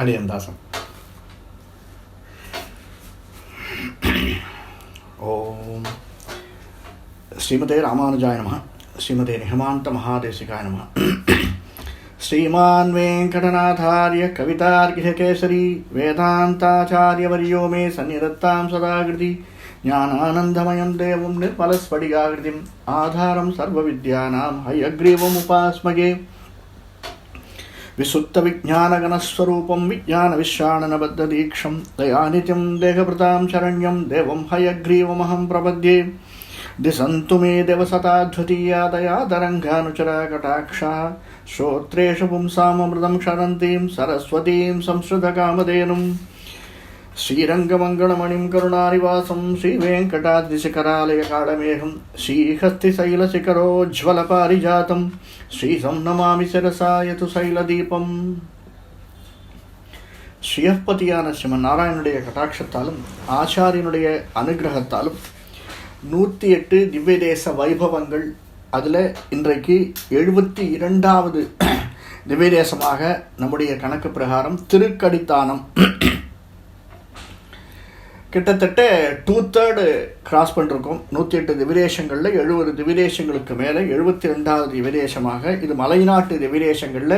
अलियंदासा ओम श्रीमते रामानुजाय नमः। श्रीमते निहमांत महादेशिकाय नमः। श्रीमान् वेङ्कटनाथार्य कवितार्घ्यकेसरी मे सन्निधत्तां सदाकृति ज्ञानानन्दमयं देवं निर्मलस्फटिकाकृतिम् आधारं सर्वविद्यानां हयग्रीवमुपास्मगे విసుప్త విజ్ఞానగణస్వరూపం విజ్ఞాన విశ్రాణనబద్ధ దీక్షం దయానిత్యం దేహభృతాం శరణ్యం దేవం హయగ్రీవమహం ప్రపద్యే దిశంతు మే దేవసతా ద్వితీయా దయా తరంగానుచరా కటాక్ష శ్రోత్రేషు పుంసామృతం క్షరంతీం సరస్వతీం సంస్కృతకామధేనుం శ్రీరంగమంగళమణిం కరుణానివాసం శ్రీవేంకటాద్రిశిఖరాలయ కాళమేహం శ్రీహస్తిశైలశిఖరోజ్వల పారిజాతం శ్రీసం నమామి శిరసాయతు శైలదీపం ஸ்ரீயப்பதியான சிவன் நாராயணனுடைய கட்டாட்சத்தாலும் ஆச்சாரியனுடைய அனுகிரகத்தாலும் நூற்றி எட்டு திவ்ய தேச வைபவங்கள் அதில் இன்றைக்கு எழுபத்தி இரண்டாவது திவ்ய தேசமாக நம்முடைய கணக்கு பிரகாரம் திருக்கடித்தானம். கிட்டத்தட்ட டூ தேர்டு கிராஸ் பண்ணிருக்கோம். நூற்றி எட்டு திவிரேஷங்களில் எழுபது திவிரேஷங்களுக்கு மேலே எழுபத்தி ரெண்டாவது திவிரேஷமாக இது மலைநாட்டு திவிரேஷங்களில்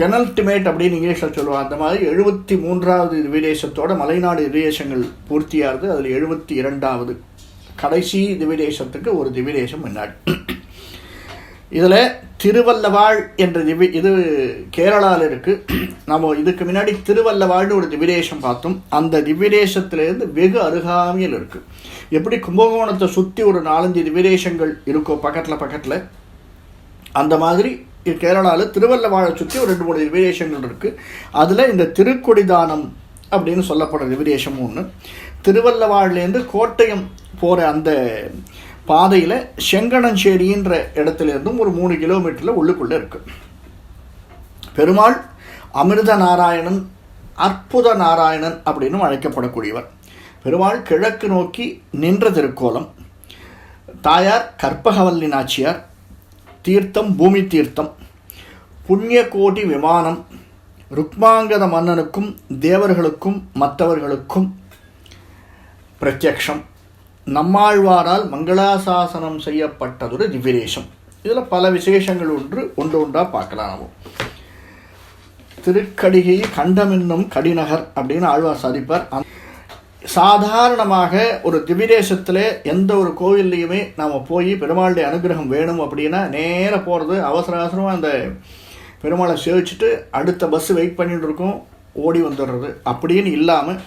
பெனல்டிமேட் அப்படின்னு இங்கிலீஷில் சொல்லுவாங்க. அந்த மாதிரி எழுபத்தி மூன்றாவது திவிதேசத்தோட மலைநாடு திவிதேசங்கள் பூர்த்தியாகுது அதில் எழுபத்தி இரண்டாவது கடைசி திவிதேசத்துக்கு ஒரு திவிதேசம் முன்னாடி. இதில் திருவல்லவாழ் என்ற திவி இது கேரளாவில் இருக்குது நம்ம இதுக்கு முன்னாடி திருவல்லவாழ்னு ஒரு திவிரேஷம் பார்த்தோம். அந்த திவிதேசத்திலேருந்து வெகு அருகாமையில் இருக்குது எப்படி கும்பகோணத்தை சுற்றி ஒரு நாலஞ்சு திவிரேஷங்கள் இருக்கோ பக்கத்தில் பக்கத்தில் அந்த மாதிரி கேரளாவில் திருவல்லவாழை சுற்றி ஒரு ரெண்டு மூணு திவிரேஷங்கள் இருக்குது அதில் இந்த திருக்கொடிதானம் அப்படின்னு சொல்லப்படுற திவிதேசம் ஒன்று திருவல்லவாழ்லேருந்து கோட்டயம் போகிற அந்த பாதையில் செங்கணஞ்சேரின்ற இடத்துலேருந்தும் ஒரு மூணு கிலோமீட்டரில் உள்ளுக்குள்ளே இருக்கு. பெருமாள் அமிர்த நாராயணன் அற்புத நாராயணன் அப்படின்னு அழைக்கப்படக்கூடியவர். பெருமாள் கிழக்கு நோக்கி நின்ற திருக்கோலம். தாயார் கற்பகவல்லி நாச்சியார். தீர்த்தம் பூமி தீர்த்தம். புண்ணிய கோடி விமானம். ருக்மாங்கத மன்னனுக்கும் தேவர்களுக்கும் மற்றவர்களுக்கும் பிரத்யக்ஷம். நம்மாழ்வாரால் மங்களாசாசனம் செய்யப்பட்டதொரு திவ்யதேசம். இதில் பல விசேஷங்கள் ஒன்று ஒன்று ஒன்றாக பார்க்கலாம் நம்ம திருக்கடிகை கண்டமென்னும் கடிநகர் அப்படின்னு ஆழ்வார் சாதிப்பார். சாதாரணமாக ஒரு திவிதேசத்தில் எந்த ஒரு கோவில்லையுமே நாம் போய் பெருமாளுடைய அனுகிரகம் வேணும் அப்படின்னா நேராக போகிறது அவசர அவசரமாக அந்த பெருமாளை சேவிச்சுட்டு அடுத்த பஸ் வெயிட் பண்ணிட்டு இருக்கோம் ஓடி வந்துடுறது அப்படின்னு இல்லாமல்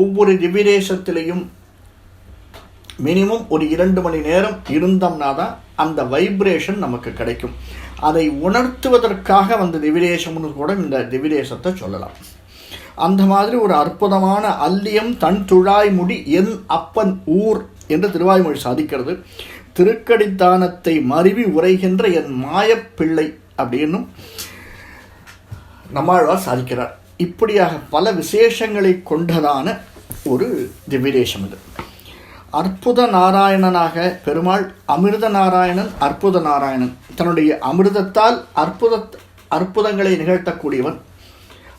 ஒவ்வொரு திவிதேசத்திலையும் மினிமம் ஒரு இரண்டு மணி நேரம் இருந்தோம்னா தான் அந்த வைப்ரேஷன் நமக்கு கிடைக்கும். அதை உணர்த்துவதற்காக வந்த திவிதேசம்னு கூட இந்த திவிதேசத்தை சொல்லலாம். அந்த மாதிரி ஒரு அற்புதமான அல்லியம் தன் துழாய் முடி என் அப்பன் ஊர் என்று திருவாய்மொழி சாதிக்கிறது. திருக்கடித்தானத்தை மருவி உரைகின்ற என் மாயப்பிள்ளை அப்படின்னும் நம்மாழ்வார் சாதிக்கிறார். இப்படியாக பல விசேஷங்களை கொண்டதான ஒரு திவ்யதேசம் இது. அற்புத நாராயணனாக பெருமாள் அமிர்த நாராயணன் அற்புத நாராயணன் தன்னுடைய அமிர்தத்தால் அற்புத அற்புதங்களை நிகழ்த்தக்கூடியவன்.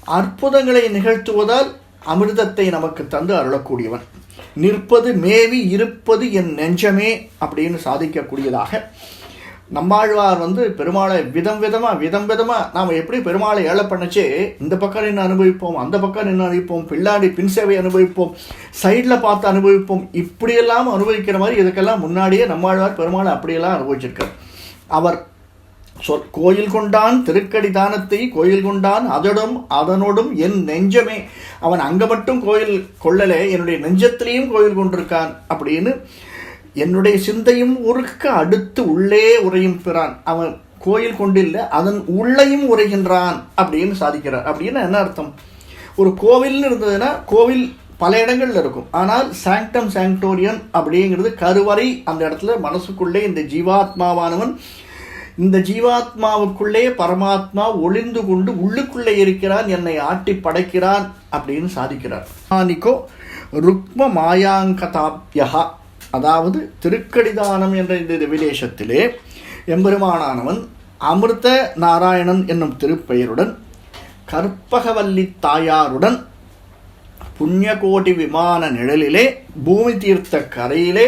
அற்புதங்களை நிகழ்த்துவதால் அமிர்தத்தை நமக்கு தந்து அருளக்கூடியவன். நிற்பது மேவி இருப்பது என் நெஞ்சமே அப்படின்னு சாதிக்கக்கூடியதாக நம்மாழ்வார் வந்து பெருமாளை விதம் விதமாக விதம் விதமாக நாம் எப்படி பெருமாளை ஏழை பண்ணச்சே? இந்த பக்கம் நின்று அனுபவிப்போம் அந்த பக்கம் நின்று அனுபவிப்போம் பின்னாடி பின் சேவை அனுபவிப்போம் சைடில் பார்த்து அனுபவிப்போம் இப்படியெல்லாம் அனுபவிக்கிற மாதிரி இதுக்கெல்லாம் முன்னாடியே நம்மாழ்வார் பெருமாளை அப்படியெல்லாம் அனுபவிச்சிருக்கார். அவர் சொல் கோயில் கொண்டான் திருக்கடி தானத்தை கோயில் கொண்டான் அதனும் அதனோடும் என் நெஞ்சமே. அவன் அங்கே மட்டும் கோயில் கொள்ளலே என்னுடைய நெஞ்சத்திலையும் கோயில் கொண்டிருக்கான் அப்படின்னு என்னுடைய சிந்தையும் ஊருக்கு அடுத்து உள்ளே உரையும் பிறான் அவன் கோயில் கொண்டில்லை அதன் உள்ளையும் உரைகின்றான் அப்படின்னு சாதிக்கிறார். அப்படின்னு என்ன அர்த்தம்? ஒரு கோவில்னு இருந்ததுன்னா கோவில் பல இடங்களில் இருக்கும். ஆனால் சாங்டம் சாங்டோரியன் அப்படிங்கிறது கருவறை அந்த இடத்துல மனசுக்குள்ளே இந்த ஜீவாத்மாவானவன் இந்த ஜீவாத்மாவுக்குள்ளே பரமாத்மா ஒளிந்து கொண்டு உள்ளுக்குள்ளே இருக்கிறான் என்னை ஆட்டி படைக்கிறான் அப்படின்னு சாதிக்கிறார். ஆனிக்கோ ருக்ம மாயாங்கதாப்யா அதாவது திருக்கடிதானம் என்ற இந்த விலேஷத்திலே எம்பெருமானானவன் அமிர்த நாராயணன் என்னும் திருப்பெயருடன் கற்பகவல்லி தாயாருடன் புண்ணியகோடி விமான நிழலிலே பூமி தீர்த்த கரையிலே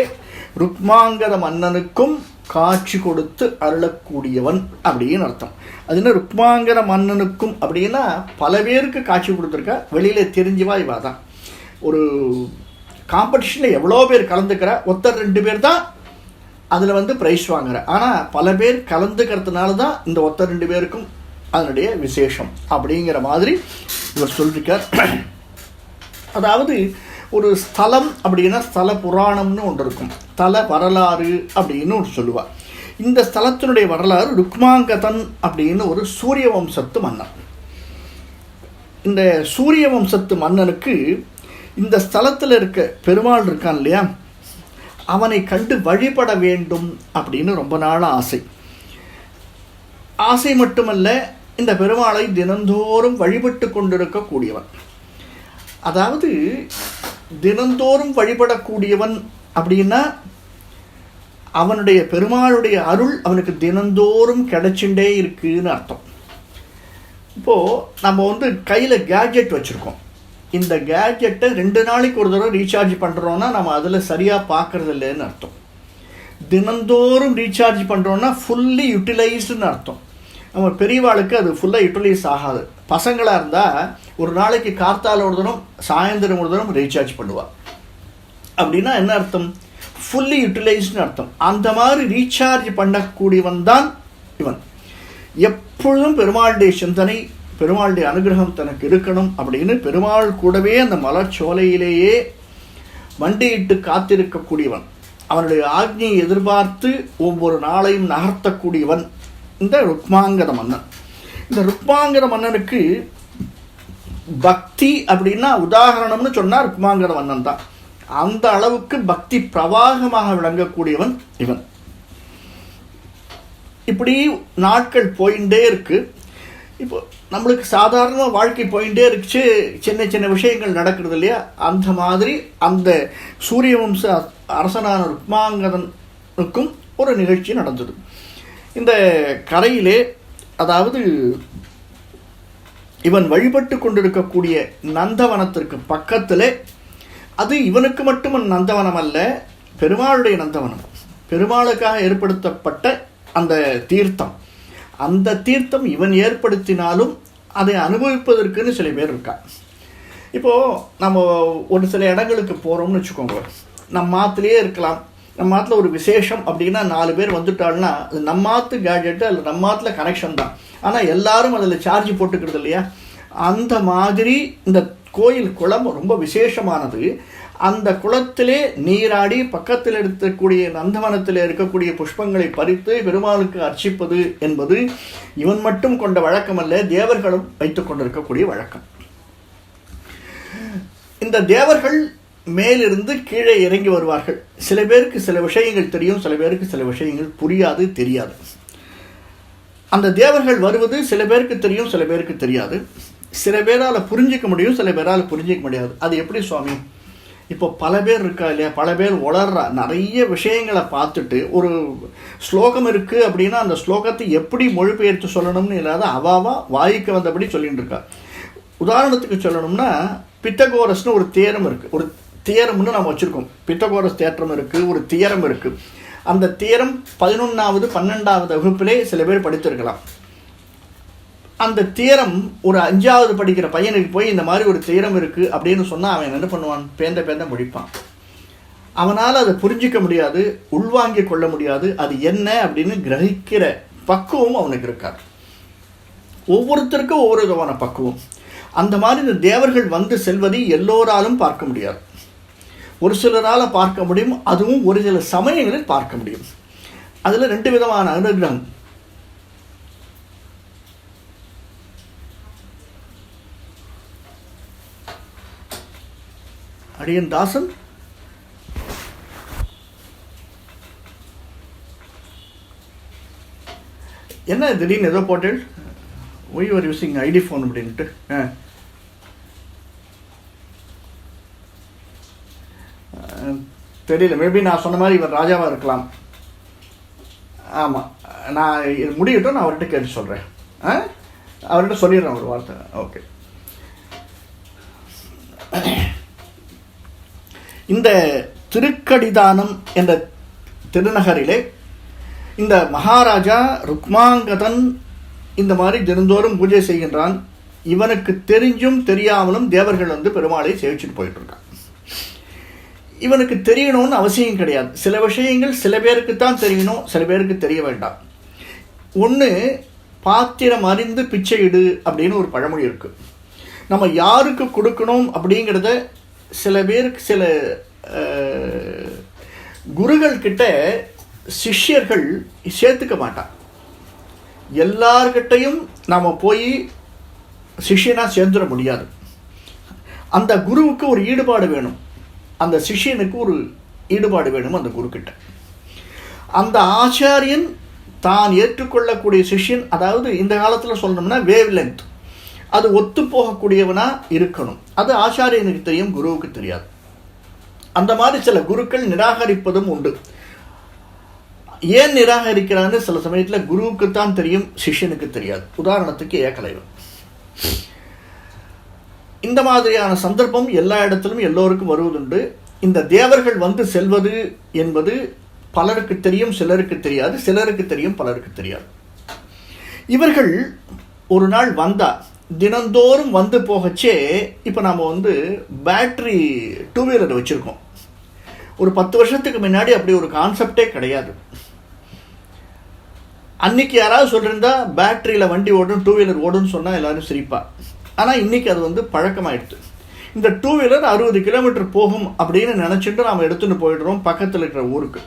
ருக்மாங்கத மன்னனுக்கும் காட்சி கொடுத்து அருளக்கூடியவன் அப்படின்னு அர்த்தம். அது என்ன மன்னனுக்கும் அப்படின்னா பல பேருக்கு காட்சி கொடுத்துருக்கா. வெளியில் தெரிஞ்சுவா இவா தான். ஒரு காம்படிஷனில் எவ்வளோ பேர் கலந்துக்கிற ஒருத்தர் ரெண்டு பேர் தான் அதில் வந்து ப்ரைஸ் வாங்குற. ஆனால் பல பேர் கலந்துக்கிறதுனால தான் இந்த ஒருத்தர் ரெண்டு பேருக்கும் அதனுடைய விசேஷம் அப்படிங்கிற மாதிரி இவர் சொல்லியிருக்கார் அதாவது ஒரு ஸ்தலம் அப்படின்னா ஸ்தல புராணம்னு ஒன்று இருக்கும். ஸ்தல வரலாறு அப்படின்னு ஒன்று சொல்லுவாள் இந்த ஸ்தலத்தினுடைய வரலாறு ருக்மாங்கதன் அப்படின்னு ஒரு சூரிய வம்சத்து மன்னன். இந்த சூரிய வம்சத்து மன்னனுக்கு இந்த ஸ்தலத்தில் இருக்க பெருமாள் இருக்கான் இல்லையா? அவனை கண்டு வழிபட வேண்டும் அப்படின்னு ரொம்ப நாள் ஆசை. ஆசை மட்டுமல்ல இந்த பெருமாளை தினந்தோறும் வழிபட்டு கொண்டிருக்கக்கூடியவன் அதாவது தினந்தோறும் வழிபடக்கூடியவன் அப்படின்னா அவனுடைய பெருமாளுடைய அருள் அவனுக்கு தினந்தோறும் கிடைச்சுட்டே இருக்குன்னு அர்த்தம். இப்போது நம்ம வந்து கையில் கேட்ஜெட் வச்சுருக்கோம். இந்த கேட்ஜெட்டை ரெண்டு நாளைக்கு ஒரு தடவை ரீசார்ஜ் பண்ணுறோன்னா நம்ம அதில் சரியாக பார்க்கறது இல்லைன்னு அர்த்தம். தினந்தோறும் ரீசார்ஜ் பண்ணுறோன்னா ஃபுல்லி யூட்டிலைஸ்டுன்னு அர்த்தம். நம்ம பெரியவாளுக்கு அது ஃபுல்லாக யூட்டிலைஸ் ஆகாது. பசங்களாக இருந்தால் ஒரு நாளைக்கு கார்த்தால ஒரு தினம் சாயந்தரம் ஒரு தினம் ரீசார்ஜ் பண்ணுவாள் அப்படின்னா என்ன அர்த்தம்? ஃபுல்லி யூட்டிலைஸ்டுன்னு அர்த்தம். அந்த மாதிரி ரீசார்ஜ் பண்ணக்கூடியவன் தான் இவன். எப்பொழுதும் பெருமாளுடைய சிந்தனை பெருமாளுடைய அனுகிரகம் தனக்கு இருக்கணும் அப்படின்னு பெருமாள் கூடவே அந்த மலர்ச்சோலையிலேயே வண்டியிட்டு காத்திருக்கக்கூடியவன். அவனுடைய ஆக்னியை எதிர்பார்த்து ஒவ்வொரு நாளையும் நகர்த்தக்கூடியவன் இந்த ருக்மாங்கத மன்னன். இந்த ருக்மாங்கத மன்னனுக்கு பக்தி அப்படின்னா உதாரணம்னு சொன்னால் ருக்மாங்கத மன்னன் தான். அந்த அளவுக்கு பக்தி பிரவாகமாக விளங்கக்கூடியவன் இவன். இப்படி நாட்கள் போயிட்டே இருக்குது இப்போ நம்மளுக்கு சாதாரண வாழ்க்கை போயிட்டே இருந்துச்சு சின்ன சின்ன விஷயங்கள் நடக்கிறது இல்லையா? அந்த மாதிரி அந்த சூரிய வம்ச அரசனான ருக்மாங்கதனுக்கும் ஒரு நிகழ்ச்சி நடந்தது. இந்த கரையிலே அதாவது இவன் வழிபட்டு கொண்டிருக்கக்கூடிய நந்தவனத்திற்கு பக்கத்தில் அது இவனுக்கு மட்டும் நந்தவனம் அல்ல பெருமாளுடைய நந்தவனம். பெருமாளுக்காக ஏற்படுத்தப்பட்ட அந்த தீர்த்தம். அந்த தீர்த்தம் இவன் ஏற்படுத்தினாலும் அதை அனுபவிப்பதற்குன்னு சில பேர் இருக்கா இப்போது நம்ம ஒரு சில இடங்களுக்கு போகிறோம்னு வச்சுக்கோங்க நம்ம மாத்துலேயே இருக்கலாம். நம்ம மாத்தில் ஒரு விசேஷம் அப்படின்னா நாலு பேர் வந்துட்டாள்னா அது நம்ம மாத்து கேட்ஜெட்டு அதில் நம்ம மாத்தில் கனெக்ஷன் தான். ஆனால் எல்லாரும் அதில் சார்ஜ் போட்டுக்கிறது இல்லையா? அந்த மாதிரி இந்த கோயில் குளம் ரொம்ப விசேஷமானது. அந்த குளத்திலே நீராடி பக்கத்தில் இருக்கக்கூடிய நந்தவனத்தில் இருக்கக்கூடிய புஷ்பங்களை பறித்து பெருமாளுக்கு அர்ச்சிப்பது என்பது இவன் மட்டும் கொண்ட வழக்கம் அல்ல தேவர்களும் வைத்துக் கொண்டிருக்கக்கூடிய வழக்கம். இந்த தேவர்கள் மேலிருந்து கீழே இறங்கி வருவார்கள். சில பேருக்கு சில விஷயங்கள் தெரியும் சில பேருக்கு சில விஷயங்கள் புரியாது தெரியாது. அந்த தேவர்கள் வருவது சில பேருக்கு தெரியும் சில பேருக்கு தெரியாது. சில பேரால் புரிஞ்சிக்க முடியும் சில பேரால் புரிஞ்சிக்க முடியாது. அது எப்படி சுவாமி? இப்போ பல பேர் இருக்கா இல்லையா? பல பேர் உளர்றா. நிறைய விஷயங்களை பார்த்துட்டு ஒரு ஸ்லோகம் இருக்குது அப்படின்னா அந்த ஸ்லோகத்தை எப்படி மொழிபெயர்த்து சொல்லணும்னு இல்லாத அவாவா வாய்க்கு வந்தபடி சொல்லிட்டு இருக்கா. உதாரணத்துக்கு சொல்லணும்னா பித்தகோரஸ்னு ஒரு தேரம் இருக்குது ஒரு தியரம்னு நம்ம வச்சுருக்கோம். பித்தகோரஸ் தேற்றம் இருக்குது ஒரு தியரம் இருக்குது அந்த தியரம் பதினொன்றாவது பன்னெண்டாவது வகுப்பிலே சில பேர் படித்திருக்கலாம். அந்த தீரம் ஒரு அஞ்சாவது படிக்கிற பையனுக்கு போய் இந்த மாதிரி ஒரு தீரம் இருக்குது அப்படின்னு சொன்னால் அவன் என்ன பண்ணுவான்? பேந்த பேந்த முடிப்பான் அவனால் அதை புரிஞ்சிக்க முடியாது உள்வாங்கி கொள்ள முடியாது. அது என்ன அப்படின்னு கிரகிக்கிற பக்குவம் அவனுக்கு இருக்காது. ஒவ்வொருத்தருக்கும் ஒவ்வொரு விதமான பக்குவம். அந்த மாதிரி இந்த தேவர்கள் வந்து செல்வதை எல்லோராலும் பார்க்க முடியாது. ஒரு சிலரால் பார்க்க முடியும் அதுவும் ஒரு சில சமயங்களில் பார்க்க முடியும். அதில் ரெண்டு விதமான அனுகிரகம். அடியன் தாசன். என்ன திடீர்னு ஏதோ போட்டேன் why are using it phone அப்படின்ட்டு? ஆ. தெரியல மேபி நான் சொன்ன மாதிரி இவர் ராஜாவாக இருக்கலாம். ஆமாம் நான் இது முடியட்டும் நான் அவர்கிட்ட கேட்டு சொல்கிறேன் ஆ? அவர்கிட்ட சொல்லிடுறேன் ஒரு வார்த்தை. ஓகே இந்த திருக்கடிதானம் என்ற திருநகரிலே இந்த மகாராஜா ருக்மாங்கதன் இந்த மாதிரி தினந்தோறும் பூஜை செய்கின்றான். இவனுக்கு தெரிஞ்சும் தெரியாமலும் தேவர்கள் வந்து பெருமாளை சேவிச்சுட்டு போயிட்டு இருக்கான் இவனுக்கு தெரியணும்னு அவசியம் கிடையாது. சில விஷயங்கள் சில பேருக்கு தான் தெரியணும் சில பேருக்கு தெரிய வேண்டாம். ஒன்று பாத்திரம் அறிந்து பிச்சையிடு அப்படின்னு ஒரு பழமொழி இருக்குது நம்ம யாருக்கு கொடுக்கணும் அப்படிங்கிறத சில பேருக்கு சில குருகள் கிட்ட சிஷ்யர்கள் சேர்த்துக்க மாட்டான் எல்லார்கிட்டையும் நாம் போய் சிஷ்யனாக சேர்ந்துட முடியாது. அந்த குருவுக்கு ஒரு ஈடுபாடு வேணும். அந்த சிஷ்யனுக்கு ஒரு ஈடுபாடு வேணும் அந்த குருக்கிட்ட. அந்த ஆச்சாரியன் தான் ஏற்றுக்கொள்ளக்கூடிய சிஷ்யன் அதாவது இந்த காலத்தில் சொல்லணும்னா வேவ் லென்த் அது ஒத்து போகக்கூடியவனா இருக்கணும். அது ஆச்சாரியனுக்கு தெரியும் குருவுக்கு தெரியாது. அந்த மாதிரி சில குருக்கள் நிராகரிப்பதும் உண்டு. ஏன் நிராகரிக்கிறான்னு சில சமயத்தில் குருவுக்கு தான் தெரியும் சிஷ்யனுக்கு தெரியாது. உதாரணத்துக்கு ஏகலைவன் இந்த மாதிரியான சந்தர்ப்பம் எல்லா இடத்திலும் எல்லோருக்கும் வருவதுண்டு. இந்த தேவர்கள் வந்து செல்வது என்பது பலருக்கு தெரியும் சிலருக்கு தெரியாது. சிலருக்கு தெரியும் பலருக்கு தெரியாது. இவர்கள் ஒரு நாள் வந்தால் தினந்தோறும் வந்து போகச்சே இப்போ நாம் வந்து பேட்ரி டூ வீலர் வச்சுருக்கோம். ஒரு பத்து வருஷத்துக்கு முன்னாடி அப்படி ஒரு கான்செப்டே கிடையாது. அன்னைக்கு யாராவது சொல்லியிருந்தா பேட்டரியில் வண்டி ஓடும் டூ வீலர் ஓடும்னு சொன்னால் எல்லோரும் சிரிப்பா. ஆனால் இன்னைக்கு அது வந்து பழக்கமாயிடுது. இந்த டூ வீலர் அறுபது கிலோமீட்டர் போகும் அப்படின்னு நினச்சிட்டு நாம் எடுத்துகிட்டு போயிடுறோம் பக்கத்தில் இருக்கிற ஊருக்கு.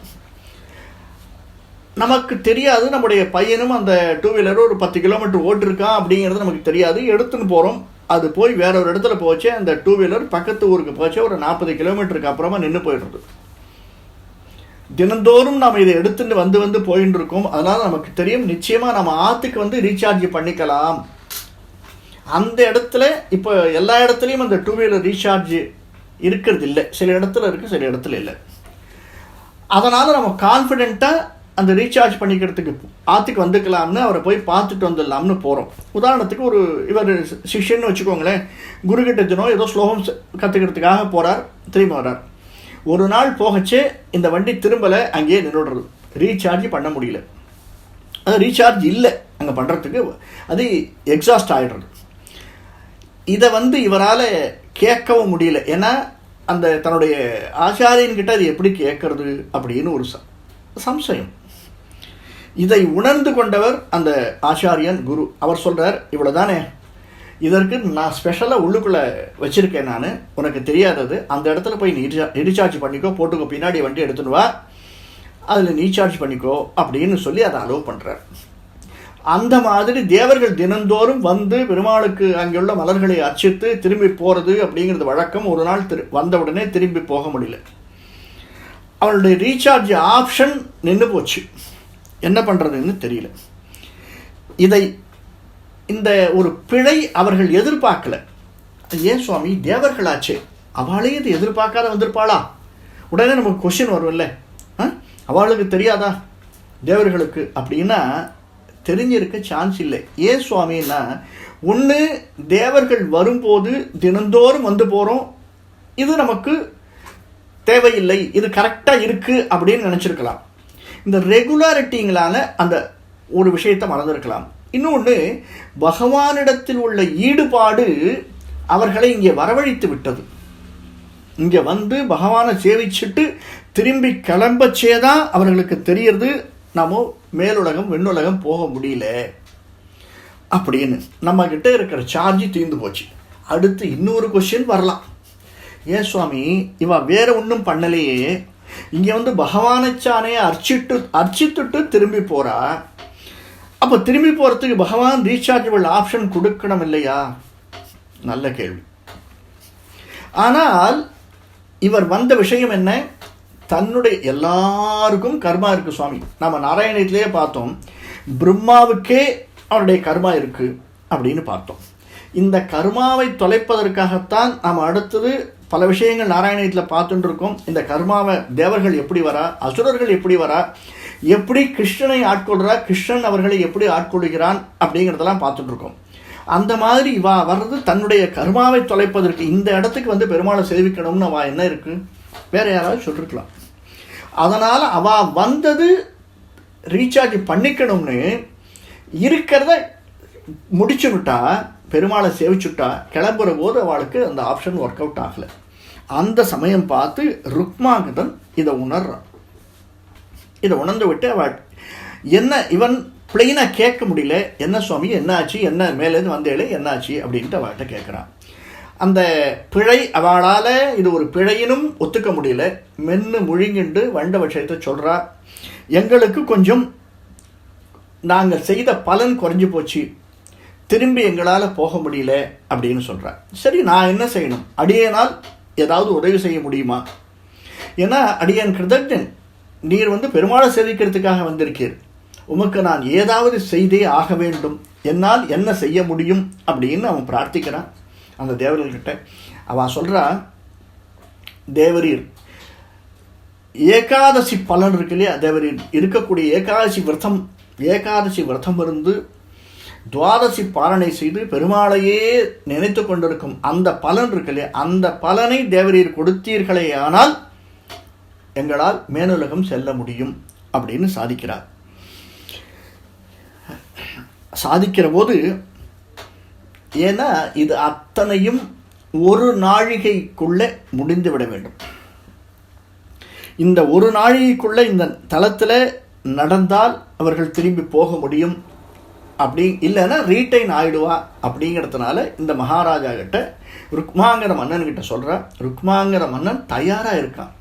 நமக்கு தெரியாது நம்முடைய பையனும் அந்த டூ வீலர் ஒரு பத்து கிலோமீட்டர் ஓட்டிருக்கான் அப்படிங்கிறது நமக்கு தெரியாது. எடுத்துன்னு போகிறோம் அது போய் வேற ஒரு இடத்துல போச்சே. அந்த டூ வீலர் பக்கத்து ஊருக்கு போச்சே. ஒரு நாற்பது கிலோமீட்டருக்கு அப்புறமா நின்று போயிடுறது. தினந்தோறும் நாம் இதை எடுத்துட்டு வந்து வந்து போயின்னு இருக்கோம். அதனால நமக்கு தெரியும். நிச்சயமா நம்ம ஆத்துக்கு வந்து ரீசார்ஜ் பண்ணிக்கலாம். அந்த இடத்துல இப்போ எல்லா இடத்துலையும் அந்த டூ வீலர் ரீசார்ஜ் இருக்கிறது இல்லை சில இடத்துல இருக்கு சில இடத்துல இல்லை. அதனால நம்ம கான்ஃபிடென்ட்டாக அந்த ரீசார்ஜ் பண்ணிக்கிறதுக்கு ஆற்றுக்கு வந்துக்கலாம்னு அவரை போய் பார்த்துட்டு வந்துடலாம்னு போகிறோம் உதாரணத்துக்கு ஒரு இவர் சிஷ்யன்னு வச்சுக்கோங்களேன். குருகிட்ட தினம் ஏதோ ஸ்லோகம் கற்றுக்கிறதுக்காக போகிறார் திரும்பி வர்றார். ஒரு நாள் போகச்சே இந்த வண்டி திரும்பலை அங்கேயே நின்றுடுறது ரீசார்ஜ் பண்ண முடியல. அது ரீசார்ஜ் இல்லை அங்கே பண்ணுறதுக்கு அது எக்ஸாஸ்ட் ஆகிடுறது இதை வந்து இவரால் கேட்கவும் முடியல. ஏன்னா அந்த தன்னுடைய ஆச்சாரியன்கிட்ட அது எப்படி கேட்கறது அப்படின்னு ஒரு ச- சம்சயம். இதை உணர்ந்து கொண்டவர் அந்த ஆச்சாரியன் குரு. அவர் சொல்கிறார் இவ்வளோ தானே இதற்கு நான் ஸ்பெஷலாக உள்ளுக்குள்ளே வச்சுருக்கேன் நான். உனக்கு தெரியாதது. அந்த இடத்துல போய் நீ ரீசார்ஜ் பண்ணிக்கோ போட்டுக்கோ பின்னாடி வண்டி எடுத்துன்னு வா. அதில் ரீசார்ஜ் பண்ணிக்கோ அப்படின்னு சொல்லி அதை அலோவ் பண்ணுறார் அந்த மாதிரி தேவர்கள் தினந்தோறும் வந்து பெருமாளுக்கு அங்கே உள்ள மலர்களை அச்சித்து திரும்பி போகிறது அப்படிங்கிறது வழக்கம். ஒரு நாள் திரு வந்த உடனே திரும்பி போக முடியல. அவளுடைய ரீசார்ஜ் ஆப்ஷன் நின்று போச்சு. என்ன பண்ணுறதுன்னு தெரியல. இதை இந்த ஒரு பிழை அவர்கள் எதிர்பார்க்கல. ஏன் சுவாமி தேவர்களாச்சே அவளே இது எதிர்பார்க்காத வந்திருப்பாளா? உடனே நமக்கு கொஷின் வரும்ல. ஆ? அவளுக்கு தெரியாதா? தேவர்களுக்கு அப்படின்னா தெரிஞ்சிருக்க சான்ஸ் இல்லை. ஏன் சுவாமின்னா ஒன்று தேவர்கள் வரும்போது தினந்தோறும் வந்து போகிறோம் இது நமக்கு தேவையில்லை. இது கரெக்டாக இருக்குது அப்படின்னு நினச்சிருக்கலாம். இந்த ரெகுலாரிட்டிங்களால் அந்த ஒரு விஷயத்தை மறந்துருக்கலாம். இன்னொன்று பகவானிடத்தில் உள்ள ஈடுபாடு அவர்களை இங்கே வரவழைத்து விட்டது. இங்கே வந்து பகவானை சேவிச்சுட்டு திரும்பி கிளம்பச்சே தான் அவர்களுக்கு தெரியறது நாம் மேலுலகம் விண்ணுலகம் போக முடியல. அப்படின்னு நம்மக்கிட்ட இருக்கிற சார்ஜ் தீர்ந்து போச்சு. அடுத்து இன்னொரு கொஷின் வரலாம். ஏன் சுவாமி இவன் வேற ஒன்றும் பண்ணலையே. இங்கே வந்து பகவானைச்சானே அர்ச்சிட்டு அர்ச்சித்துட்டு திரும்பி போகிறா அப்போ திரும்பி போகிறதுக்கு பகவான் ரீசார்ஜபிள் ஆப்ஷன் கொடுக்கணும் இல்லையா? நல்ல கேள்வி. ஆனால் இவர் வந்த விஷயம் என்ன? தன்னுடைய எல்லாருக்கும் கர்மா இருக்கு சுவாமி. நம்ம நாராயணத்திலேயே பார்த்தோம். பிரம்மாவுக்கே அவருடைய கர்மா இருக்கு அப்படின்னு பார்த்தோம். இந்த கர்மாவை தொலைப்பதற்காகத்தான் நாம் அடுத்தது பல விஷயங்கள் நாராயணத்தில் பார்த்துட்டு இருக்கோம். இந்த கர்மாவை தேவர்கள் எப்படி வரா அசுரர்கள் எப்படி வரா எப்படி கிருஷ்ணனை ஆட்கொள்கிறா கிருஷ்ணன் அவர்களை எப்படி ஆட்கொள்கிறான் அப்படிங்கிறதெல்லாம் பார்த்துட்டு இருக்கோம். அந்த மாதிரி இவா வர்றது தன்னுடைய கர்மாவை தொலைப்பதற்கு. இந்த இடத்துக்கு வந்து பெருமாளை சேவிக்கணும்னு அவா என்ன இருக்குது வேறு யாராவது சொல்லிருக்கலாம். அதனால் அவா வந்தது ரீசார்ஜ் பண்ணிக்கணும்னு இருக்கிறத முடிச்சு விட்டா பெருமாளை சேவிச்சுட்டா கிளம்புற போது அவளுக்கு அந்த ஆப்ஷன் ஒர்க் அவுட் ஆகலை. அந்த சமயம் பார்த்து ருக்மாங்கதன் இதை உணர்றான். இதை உணர்ந்து விட்டு அவள் என்ன இவன் பிளெயினாக கேட்க முடியல. என்ன சுவாமி என்ன ஆச்சு? என்ன மேலேருந்து வந்தேளே என்ன ஆச்சு? அப்படின்ட்டு அவள்கிட்ட கேட்குறான். அந்த பிழை அவளால் இது ஒரு பிழையினும் ஒத்துக்க முடியல. மென்று முழுங்கிண்டு வண்ட விஷயத்தை சொல்கிறா எங்களுக்கு கொஞ்சம் நாங்கள் செய்த பலன் குறைஞ்சி போச்சு. திரும்பி எங்களால் போக முடியல அப்படின்னு சொல்கிறார் சரி நான் என்ன செய்யணும்? அடியனால் ஏதாவது உதவி செய்ய முடியுமா? ஏன்னா அடியன் கிருதஜன் நீர் வந்து பெருமாளை சேவிக்கிறதுக்காக வந்திருக்கீர். உமக்கு நான் ஏதாவது செய்தே ஆக வேண்டும். என்னால் என்ன செய்ய முடியும்? அப்படின்னு அவன் பிரார்த்திக்கிறான். அந்த தேவர்கள்கிட்ட அவன் சொல்கிறா தேவரீர் ஏகாதசி பலன் இருக்கு இல்லையா? தேவரீர் இருக்கக்கூடிய ஏகாதசி விரதம் ஏகாதசி விரதம் இருந்து துவாதசி பாலனை செய்து பெருமாளையே நினைத்து கொண்டிருக்கும் அந்த பலன் இருக்கலையே அந்த பலனை தேவரீர் கொடுத்தீர்களே ஆனால் எங்களால் மேலுலகம் செல்ல முடியும் அப்படின்னு சாதிக்கிறார். சாதிக்கிற போது ஏன்னா இது அத்தனையும் ஒரு நாழிகைக்குள்ளே முடிந்து விட வேண்டும். இந்த ஒரு நாழிகைக்குள்ளே இந்த தளத்தில் நடந்தால் அவர்கள் திரும்பி போக முடியும். அப்படி இல்லைன்னா ரீட்டைன் ஆகிடுவா அப்படிங்கிறதுனால இந்த மகாராஜா கிட்ட ருக்மாங்கிற மன்னன்கிட்ட சொல்கிறா ருக்மாங்கிற மன்னன் தயாராக இருக்கான்.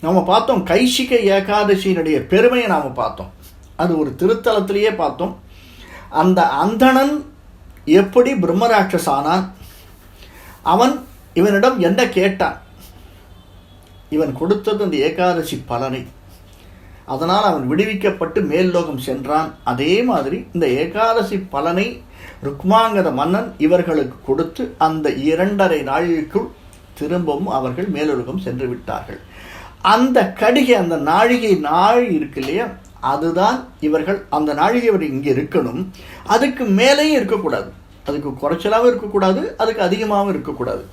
நம்ம பார்த்தோம் கைசிக ஏகாதசியினுடைய பெருமையை நாம் பார்த்தோம். அது ஒரு திருத்தலத்திலேயே பார்த்தோம். அந்த அந்தணன் எப்படி பிரம்மராட்சஸ் ஆனான் அவன் இவனிடம் என்ன கேட்டான்? இவன் கொடுத்தது அந்த ஏகாதசி பலனை. அதனால் அவன் விடுவிக்கப்பட்டு மேல்லோகம் சென்றான். அதே மாதிரி இந்த ஏகாதசி பலனை ருக்மாங்கத மன்னன் இவர்களுக்கு கொடுத்து அந்த இரண்டரை நாழிகைக்குள் திரும்பவும் அவர்கள் மேலுலகம் சென்று விட்டார்கள். அந்த கடிகை அந்த நாழிகை நாழி இருக்கு இல்லையா? அதுதான் இவர்கள் அந்த நாழிகை அவர் இங்கே இருக்கணும். அதுக்கு மேலேயும் இருக்கக்கூடாது. அதுக்கு குறைச்சலாகவும் இருக்கக்கூடாது அதுக்கு அதிகமாகவும் இருக்கக்கூடாது.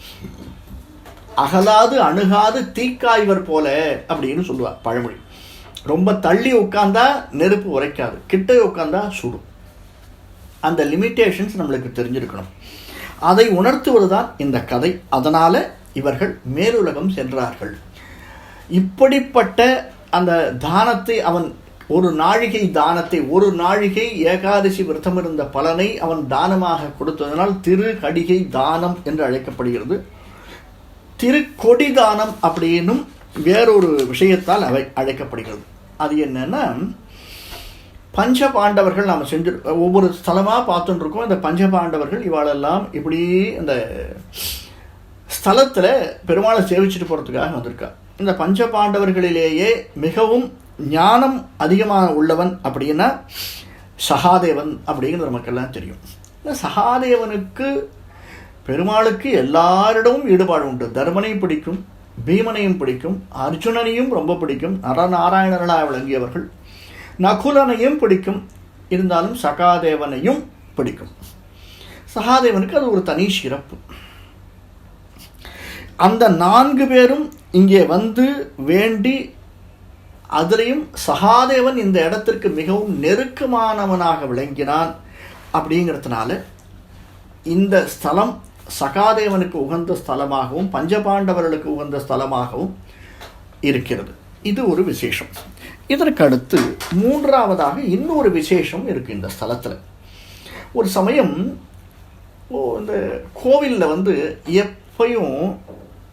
அகலாது அணுகாது தீக்காய்வர் போல அப்படின்னு சொல்லுவார் பழமொழி. ரொம்ப தள்ளி உட்காந்தா நெருப்பு உரைக்காது. கிட்ட உட்காந்தா சுடும் அந்த லிமிட்டேஷன்ஸ் நம்மளுக்கு தெரிஞ்சிருக்கணும். அதை உணர்த்துவது தான் இந்த கதை. அதனால் இவர்கள் மேலுலகம் சென்றார்கள். இப்படிப்பட்ட அந்த தானத்தை அவன் ஒரு நாழிகை தானத்தை ஒரு நாழிகை ஏகாதசி விரதம் இருந்த பலனை அவன் தானமாக கொடுத்ததனால் திரு கடிகை தானம் என்று அழைக்கப்படுகிறது. திருக்கொடி தானம் அப்படின்னும் வேறொரு விஷயத்தால் அவை அழைக்கப்படுகிறது. அது என்னென்னா பஞ்ச பாண்டவர்கள் நாம் செஞ்சு ஒவ்வொரு ஸ்தலமாக பார்த்துட்டு இருக்கோம் இந்த பஞ்ச பாண்டவர்கள் இவாளெல்லாம் இப்படி இந்த ஸ்தலத்தில் பெருமாளை சேவிச்சுட்டு போகிறதுக்காக வந்திருக்கா. இந்த பஞ்ச பாண்டவர்களிலேயே மிகவும் ஞானம் அதிகமாக உள்ளவன் அப்படின்னா சகாதேவன் அப்படிங்கிறது நமக்கெல்லாம் தெரியும். இந்த சகாதேவனுக்கு பெருமாளுக்கு எல்லாரிடமும் ஈடுபாடு உண்டு. தர்மனையும் பிடிக்கும். பீமனையும் பிடிக்கும் அர்ஜுனனையும் ரொம்ப பிடிக்கும் நரநாராயணர்களாக விளங்கியவர்கள். நகுலனையும் பிடிக்கும் இருந்தாலும் சகாதேவனையும் பிடிக்கும். சகாதேவனுக்கு அது ஒரு தனி சிறப்பு. அந்த நான்கு பேரும் இங்கே வந்து வேண்டி அதிலையும் சகாதேவன் இந்த இடத்திற்கு மிகவும் நெருக்கமானவனாக விளங்கினான் அப்படிங்கிறதுனால இந்த ஸ்தலம் சகாதேவனுக்கு உகந்த ஸ்தலமாகவும் பஞ்சபாண்டவர்களுக்கு உகந்த ஸ்தலமாகவும் இருக்கிறது. இது ஒரு விசேஷம். இதற்கு அடுத்து மூன்றாவதாக இன்னொரு விசேஷம் இருக்குது இந்த ஸ்தலத்தில். ஒரு சமயம் ஓ இந்த கோவிலில் வந்து எப்பையும்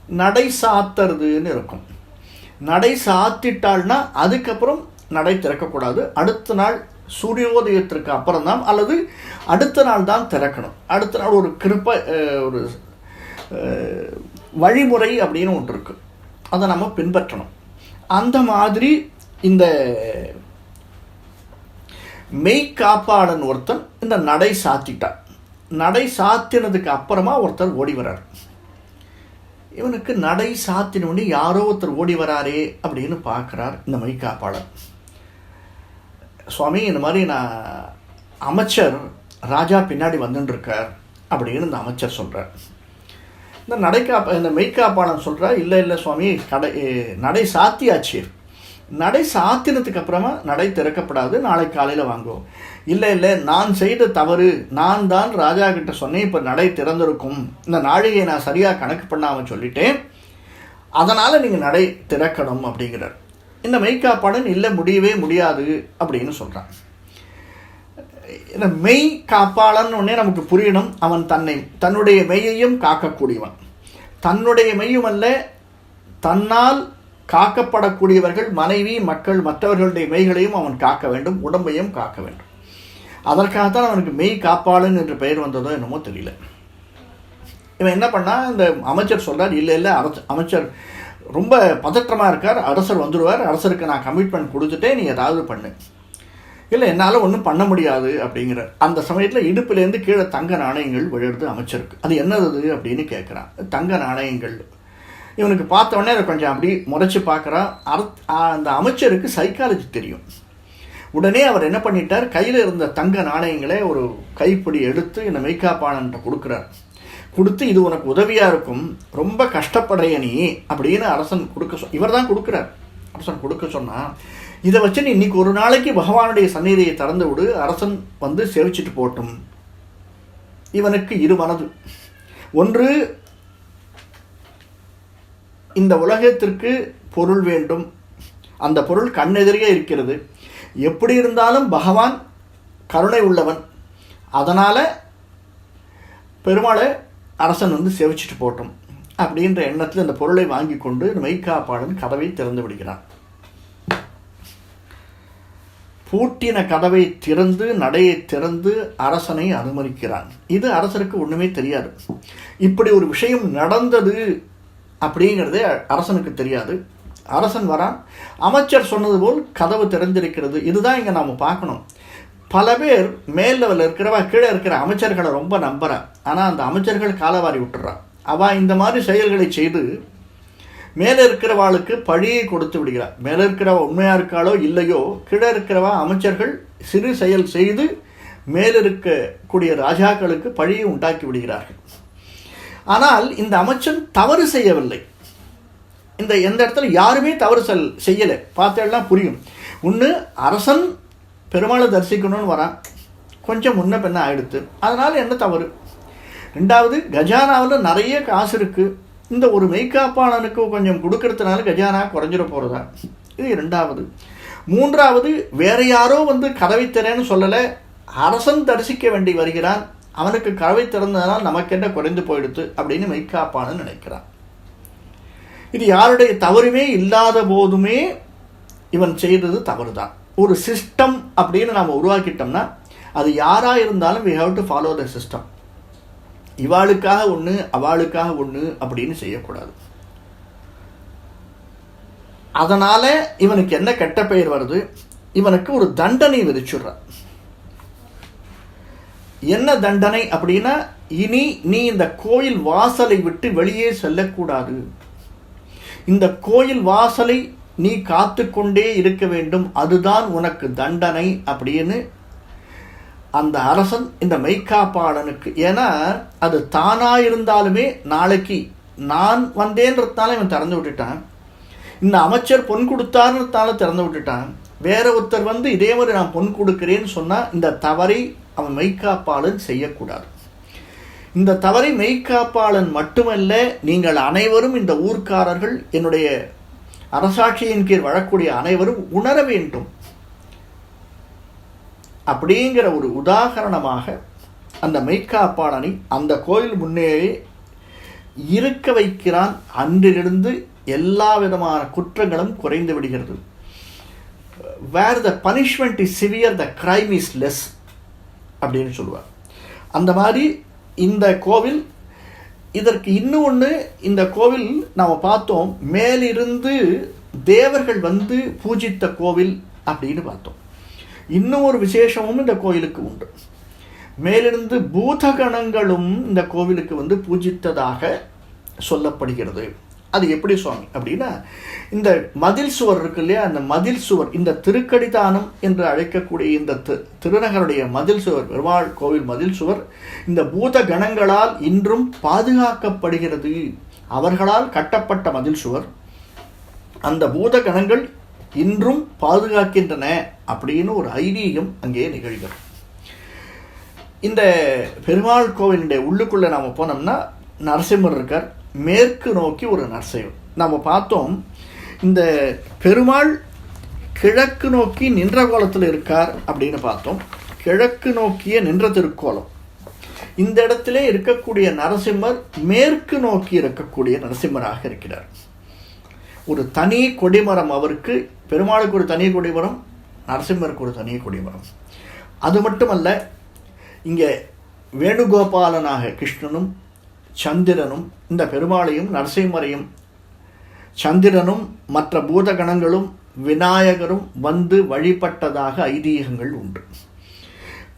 நடை சாத்துறதுன்னு இருக்கும். நடை சாத்திட்டால்னா அதுக்கப்புறம் நடை திறக்கக்கூடாது. அடுத்த நாள் சூரியோதயத்திற்கு அப்புறம் தான் அல்லது அடுத்த நாள் தான் திறக்கணும். அடுத்த நாள் ஒரு கிருப்ப ஒரு வழிமுறை அப்படின்னு ஒன்று இருக்குது அதை நம்ம பின்பற்றணும். அந்த மாதிரி இந்த மெய்காப்பாளன் ஒருத்தன் இந்த நடை சாத்திட்டான். நடை சாத்தினதுக்கு அப்புறமா ஒருத்தர் ஓடி வர்றார். இவனுக்கு நடை சாத்தினோடனே யாரோ ஒருத்தர் ஓடி வராரே அப்படின்னு பார்க்குறார் இந்த மெய்காப்பாளர் சுவாமி இந்த மாதிரி நான் அமைச்சர் ராஜா பின்னாடி வந்துட்டுருக்கார் அப்படின்னு இந்த அமைச்சர் சொல்கிறார் இந்த நடைக்காப்ப இந்த மெய்க்காப்பாளன் சொல்கிறா இல்லை இல்லை சுவாமி கடை நடை சாத்தியாச்சு. நடை சாத்தினதுக்கு அப்புறமா நடை திறக்கப்படாது நாளை காலையில் வாங்குவோம். இல்லை இல்லை நான் செய்த தவறு நான் தான் ராஜா கிட்ட சொன்னேன் இப்போ நடை திறந்திருக்கும். இந்த நாழிகையை நான் சரியாக கணக்கு பண்ணாமல் சொல்லிட்டேன். அதனால் நீங்கள் நடை திறக்கணும் அப்படிங்கிறார். இந்த மெய்க்காப்பாளன் இல்லை முடியவே முடியாது அப்படின்னு சொல்கிறான் இந்த மெய் காப்பாளன் உடனே நமக்கு புரியணும். அவன் தன்னை தன்னுடைய மெய்யையும் காக்கக்கூடியவன். தன்னுடைய மெய்யும் அல்ல தன்னால் காக்கப்படக்கூடியவர்கள் மனைவி மக்கள் மற்றவர்களுடைய மெய்களையும் அவன் காக்க வேண்டும் உடம்பையும் காக்க வேண்டும். அதற்காகத்தான் அவனுக்கு மெய் காப்பாளன் என்று பெயர் வந்ததோ என்னமோ தெரியல. இவன் என்ன பண்ணா இந்த அமைச்சர் சொல்கிறார் இல்லை இல்லை அரச அமைச்சர் ரொம்ப பதற்றமாக இருக்கார் அரசர் வந்துடுவார் அரசருக்கு நான் கமிட்மெண்ட் கொடுத்துட்டே நீ ஏதாவது பண்ணு. இல்லை என்னால் ஒன்றும் பண்ண முடியாது அப்படிங்கிற. அந்த சமயத்தில் இடுப்புலேருந்து கீழே தங்க நாணயங்கள் விழுறது அமைச்சருக்கு. அது என்னது அப்படின்னு கேட்குறான் தங்க நாணயங்கள். இவனுக்கு பார்த்தோடனே அதை கொஞ்சம் அப்படி முறைச்சி பார்க்குறான் அர்த் அந்த அமைச்சருக்கு சைக்காலஜி தெரியும். உடனே அவர் என்ன பண்ணிட்டார்? கையில் இருந்த தங்க நாணயங்களை ஒரு கைப்பிடி எடுத்து இந்த மெய்காப்பாளன்ட்ட கொடுக்குறார். கொடுத்து இது உனக்கு உதவியாக இருக்கும். ரொம்ப கஷ்டப்படைய நீ. அப்படின்னு அரசன் கொடுக்க சொ இவர் தான் கொடுக்குறார். அரசன் கொடுக்க சொன்னால் இதை வச்சு நீ இன்னைக்கு ஒரு நாளைக்கு பகவானுடைய சந்நிதியை திறந்து விடு அரசன் வந்து சேவிச்சிட்டு போட்டும் இவனுக்கு இரு மனது. ஒன்று இந்த உலகத்திற்கு பொருள் வேண்டும். அந்த பொருள் கண்ணெதிரே இருக்கிறது. எப்படி இருந்தாலும் பகவான் கருணை உள்ளவன். அதனால் பெருமாளை அரசன் வந்து சேவிச்சிட்டு போட்டோம் அப்படின்ற எண்ணத்தில் இந்த பொருளை வாங்கி கொண்டு மெய்காப்பாளன் கதவை திறந்து விடுகிறான். பூட்டின கதவை திறந்து நடையை திறந்து அரசனை அனுமதிக்கிறான். இது அரசருக்கு ஒன்றுமே தெரியாது. இப்படி ஒரு விஷயம் நடந்தது அப்படிங்கிறதே அரசனுக்கு தெரியாது. அரசன் வரான். அமைச்சர் சொன்னது போல் கதவு திறந்திருக்கிறது. இதுதான் இங்கே நாம் பார்க்கணும். பல பேர் மேல் லெவலில் இருக்கிறவா கீழே இருக்கிற அமைச்சர்களை ரொம்ப நம்புகிறான் ஆனால் அந்த அமைச்சர்கள் காலவாரி விட்டுறா அவள் இந்த மாதிரி செயல்களை செய்து மேலே இருக்கிறவாளுக்கு பழியை கொடுத்து விடுகிறார். மேலே இருக்கிறவா உண்மையாக இருக்காளோ இல்லையோ கீழே இருக்கிறவா அமைச்சர்கள் சிறு செயல் செய்து மேலிருக்கக்கூடிய ராஜாக்களுக்கு பழியை உண்டாக்கி விடுகிறார்கள். ஆனால் இந்த அமைச்சன் தவறு செய்யவில்லை. இந்த எந்த இடத்துல யாருமே தவறு செல் செய்யலை. பார்த்தெல்லாம் புரியும். ஒன்று அரசன் பெருமாளை தரிசிக்கணும்னு வரான். கொஞ்சம் முன்ன பின்ன ஆயிடுத்து. அதனால் என்ன தவறு? ரெண்டாவது கஜானாவில் நிறைய காசு இருக்குது இந்த ஒரு மெய்காப்பாளனுக்கு கொஞ்சம் கொடுக்கறதுனால கஜானா குறைஞ்சிட போகிறதா இது ரெண்டாவது மூன்றாவது வேற யாரோ வந்து கதவை திறன்னு சொல்லலை அரசன் தரிசிக்க வேண்டி வருகிறான். அவனுக்கு கதவை திறந்ததுனால் நமக்கென்ன குறைந்து போயிடுத்து அப்படின்னு மெய்காப்பானு நினைக்கிறான். இது யாருடைய தவறுமே இல்லாத போதுமே இவன் செய்தது தவறு தான் ஒரு சிஸ்டம் அப்படின்னு நாம் உருவாக்கிட்டோம்னா அது யாராக இருந்தாலும் we have to follow the system இவாளுக்காக ஒன்று அவளுக்காக ஒன்று அப்படின்னு செய்யக்கூடாது. அதனால இவனுக்கு என்ன கெட்ட பெயர் வருது? இவனுக்கு ஒரு தண்டனை விதிச்சுடுறான் என்ன தண்டனை அப்படின்னா இனி நீ இந்த கோயில் வாசலை விட்டு வெளியே செல்லக்கூடாது. இந்த கோயில் வாசலை நீ காத்து கொண்டே இருக்க வேண்டும். அதுதான் உனக்கு தண்டனை அப்படின்னு அந்த அரசன் இந்த மெய்காப்பாளனுக்கு ஏன்னா அது தானாக இருந்தாலுமே நாளைக்கு நான் வந்தேன்றதுனால இவன் திறந்து விட்டுட்டான். இந்த அமைச்சர் பொன் கொடுத்தாருன்றதுனால திறந்து விட்டுட்டான். வேற ஒருத்தர் வந்து இதே மாதிரி நான் பொன் கொடுக்குறேன்னு சொன்னால் இந்த தவறை அவன் மெய்காப்பாளன் செய்யக்கூடாது. இந்த தவறை மெய்காப்பாளன் மட்டுமல்ல நீங்கள் அனைவரும் இந்த ஊர்க்காரர்கள் என்னுடைய அரசாட்சியின் கீழ் வரக்கூடிய அனைவரும் உணர வேண்டும். அப்படிங்கிற ஒரு உதாகரணமாக அந்த மெய்காப்பாளனை அந்த கோயில் முன்னேயே இருக்க வைக்கிறான். அன்றிலிருந்து எல்லா விதமான குற்றங்களும் குறைந்து விடுகிறது. Where the punishment is severe the crime is less அப்படின்னு சொல்லுவார். அந்த மாதிரி இந்த கோவில் இதற்கு இன்னும் ஒன்று இந்த கோவில் நாம் பார்த்தோம் மேலிருந்து தேவர்கள் வந்து பூஜித்த கோவில் அப்படின்னு பார்த்தோம். இன்னும் ஒரு விசேஷமும் இந்த கோயிலுக்கு உண்டு. மேலிருந்து பூதகணங்களும் இந்த கோவிலுக்கு வந்து பூஜித்ததாக சொல்லப்படுகிறது. அது எப்படி சுவாமி? அப்படின்னா இந்த மதில் சுவர் இருக்கு இல்லையா? அந்த மதில் சுவர் இந்த திருக்கடிதானம் என்று அழைக்கக்கூடிய இந்த திருநகருடைய மதில் சுவர் பெருமாள் கோவில் மதில் சுவர் இந்த பூத கணங்களால் இன்றும் பாதுகாக்கப்படுகிறது. அவர்களால் கட்டப்பட்ட மதில் சுவர் அந்த பூத கணங்கள் இன்றும் பாதுகாக்கின்றன அப்படின்னு ஒரு ஐதீகம் அங்கே நிகழ்கிறது. இந்த பெருமாள் கோவிலுடைய உள்ளுக்குள்ளே நாம் போனோம்னா நரசிம்மர் இருக்கார். மேற்கு நோக்கி ஒரு நரசிம்மர். நாம் பார்த்தோம் இந்த பெருமாள் கிழக்கு நோக்கி நின்ற கோலத்தில் இருக்கார் அப்படின்னு பார்த்தோம். கிழக்கு நோக்கிய நின்ற திருக்கோலம். இந்த இடத்திலே இருக்கக்கூடிய நரசிம்மர் மேற்கு நோக்கி இருக்கக்கூடிய நரசிம்மராக இருக்கிறார். ஒரு தனி கொடிமரம் அவருக்கு பெருமாளுக்கு ஒரு தனிய கொடிமரம் நரசிம்மருக்கு ஒரு தனிய கொடிமரம் அது மட்டுமல்ல இங்கே வேணுகோபாலனாக கிருஷ்ணனும் சந்திரனும் இந்த பெருமாளையும் நரசிம்மரையும் சந்திரனும் மற்ற பூதகணங்களும் விநாயகரும் வந்து வழிபட்டதாக ஐதீகங்கள் உண்டு.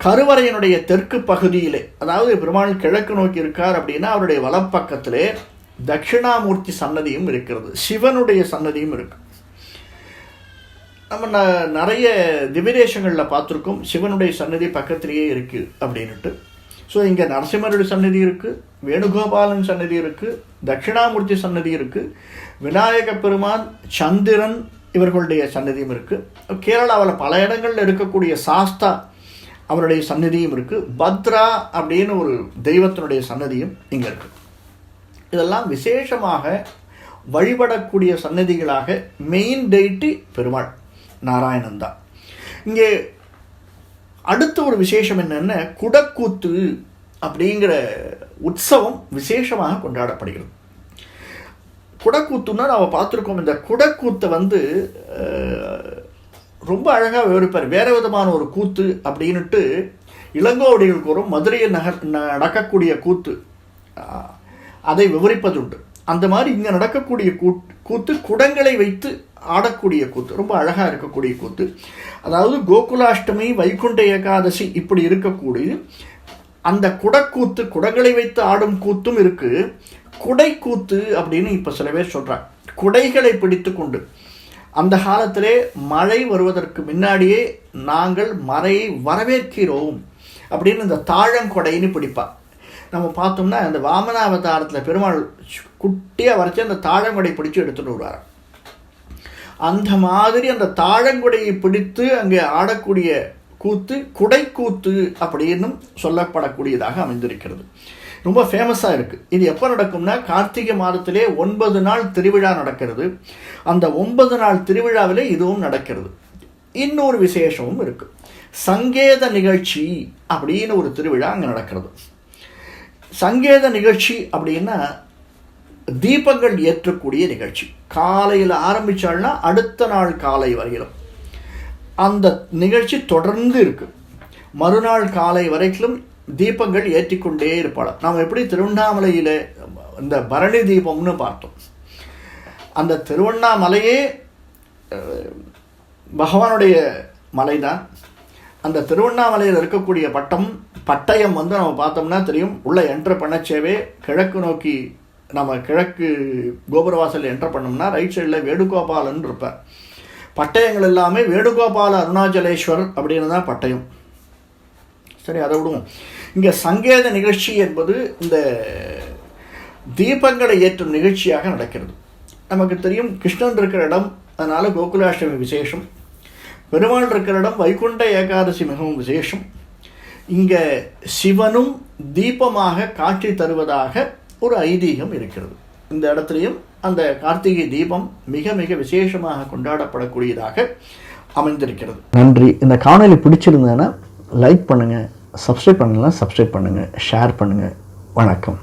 கருவறையினுடைய தெற்கு பகுதியிலே அதாவது பெருமாள் கிழக்கு நோக்கி இருக்கார் அப்படின்னா அவருடைய வலப்பக்கத்திலே தட்சிணாமூர்த்தி சன்னதியும் இருக்கிறது. சிவனுடைய சன்னதியும் இருக்கு. நம்ம ந- நிறைய திவிதேசங்களில் பார்த்துருக்கோம். சிவனுடைய சன்னதி பக்கத்திலேயே இருக்குது அப்படின்ட்டு ஸோ இங்கே நரசிம்மருடைய சன்னதி இருக்குது வேணுகோபாலன் சன்னதி இருக்குது தட்சிணாமூர்த்தி சன்னதி இருக்குது விநாயக பெருமான் சந்திரன் இவர்களுடைய சன்னதியும் இருக்குது கேரளாவில் பல இடங்களில் இருக்கக்கூடிய சாஸ்தா அவருடைய சன்னதியும் இருக்குது பத்ரா அப்படின்னு ஒரு தெய்வத்தினுடைய சன்னதியும் இங்கே இருக்குது இதெல்லாம் விசேஷமாக வழிபடக்கூடிய சன்னதிகளாக மெயின் டெய்ட்டி பெருமாள். நாராயணன் தான் இங்கே அடுத்த ஒரு விசேஷம் என்னென்ன? குடக்கூத்து அப்படிங்கிற உற்சவம் விசேஷமாக கொண்டாடப்படுகிறது. குடக்கூத்துன்னா நம்ம பார்த்துருக்கோம் இந்த குடக்கூத்தை வந்து ரொம்ப அழகாக விவரிப்பார். வேறு விதமான ஒரு கூத்து அப்படின்னுட்டு இளங்கோவடிகள் கூறும் மதுரையில் நகர் நடக்கக்கூடிய கூத்து. அதை விவரிப்பதுண்டு. அந்த மாதிரி இங்கே நடக்கக்கூடிய கூத் கூத்து குடங்களை வைத்து ஆடக்கூடிய கூத்து ரொம்ப அழகாக இருக்கக்கூடிய கூத்து. அதாவது கோகுலாஷ்டமி வைகுண்ட ஏகாதசி இப்படி இருக்கக்கூடிய அந்த குடக்கூத்து குடங்களை வைத்து ஆடும் கூத்தும் இருக்குது குடைக்கூத்து அப்படின்னு இப்போ சில பேர் சொல்கிறாங்க குடைகளை பிடித்து கொண்டு. அந்த காலத்திலே மழை வருவதற்கு முன்னாடியே நாங்கள் மழையை வரவேற்கிறோம் அப்படின்னு இந்த தாழங்கொடைன்னு பிடிப்பாள் நம்ம பார்த்தோம்னா அந்த வாமனாவதாரத்தில் பெருமாள் குட்டியாக வரைச்சி அந்த தாழங்கொடை பிடிச்சி எடுத்துகிட்டு வருவார் அந்த மாதிரி அந்த தாழங்குடையை பிடித்து அங்கே ஆடக்கூடிய கூத்து குடைக்கூத்து அப்படின்னும் சொல்லப்படக்கூடியதாக அமைந்திருக்கிறது. ரொம்ப ஃபேமஸாக இருக்குது இது எப்போ நடக்கும்னா கார்த்திகை மாதத்திலே ஒன்பது நாள் திருவிழா நடக்கிறது. அந்த ஒன்பது நாள் திருவிழாவிலே இதுவும் நடக்கிறது. இன்னொரு விசேஷமும் இருக்குது சங்கேத நிகழ்ச்சி அப்படின்னு ஒரு திருவிழா அங்கே நடக்கிறது. சங்கேத நிகழ்ச்சி அப்படின்னா தீபங்கள் ஏற்றக்கூடிய நிகழ்ச்சி. காலையில் ஆரம்பித்தாள்னா அடுத்த நாள் காலை வரையிலும். அந்த நிகழ்ச்சி தொடர்ந்து இருக்குது மறுநாள் காலை வரைக்கும் தீபங்கள் ஏற்றிக்கொண்டே இருப்பாள். நாம் எப்படி திருவண்ணாமலையில் இந்த பரணி தீபம்னு பார்த்தோம். அந்த திருவண்ணாமலையே பகவானுடைய மலை தான் அந்த திருவண்ணாமலையில் இருக்கக்கூடிய பட்டம் பட்டயம் வந்து நம்ம பார்த்தோம்னா தெரியும். உள்ளே என்ட்ரு பண்ணச்சேவே கிழக்கு நோக்கி நம்ம கிழக்கு கோபுரவாசல் என்டர் பண்ணோம்னா ரைட் சைடில் வேணுகோபாலன் இருப்பார். பட்டயங்கள் எல்லாமே வேணுகோபால அருணாச்சலேஸ்வர் அப்படின்னு தான் பட்டயம். சரி அதை விடுவோம். இங்கே சங்கேத நிகழ்ச்சி என்பது இந்த தீபங்களை ஏற்றும் நிகழ்ச்சியாக நடக்கிறது. நமக்கு தெரியும் கிருஷ்ணன் இருக்கிற இடம் அதனால் கோகுலாஷ்டமி விசேஷம். பெருமாள் இருக்கிற இடம் வைகுண்ட ஏகாதசி மிகவும் விசேஷம். இங்கே சிவனும் தீபமாக காட்சி தருவதாக ஒரு ஐதீகம் இருக்கிறது. இந்த இடத்துலையும் அந்த கார்த்திகை தீபம் மிக மிக விசேஷமாக கொண்டாடப்படக்கூடியதாக அமைந்திருக்கிறது. நன்றி. இந்த காணொலி பிடிச்சிருந்தேன்னா லைக் பண்ணுங்கள் சப்ஸ்கிரைப் பண்ணலாம் சப்ஸ்கிரைப் பண்ணுங்கள் ஷேர் பண்ணுங்கள் வணக்கம்.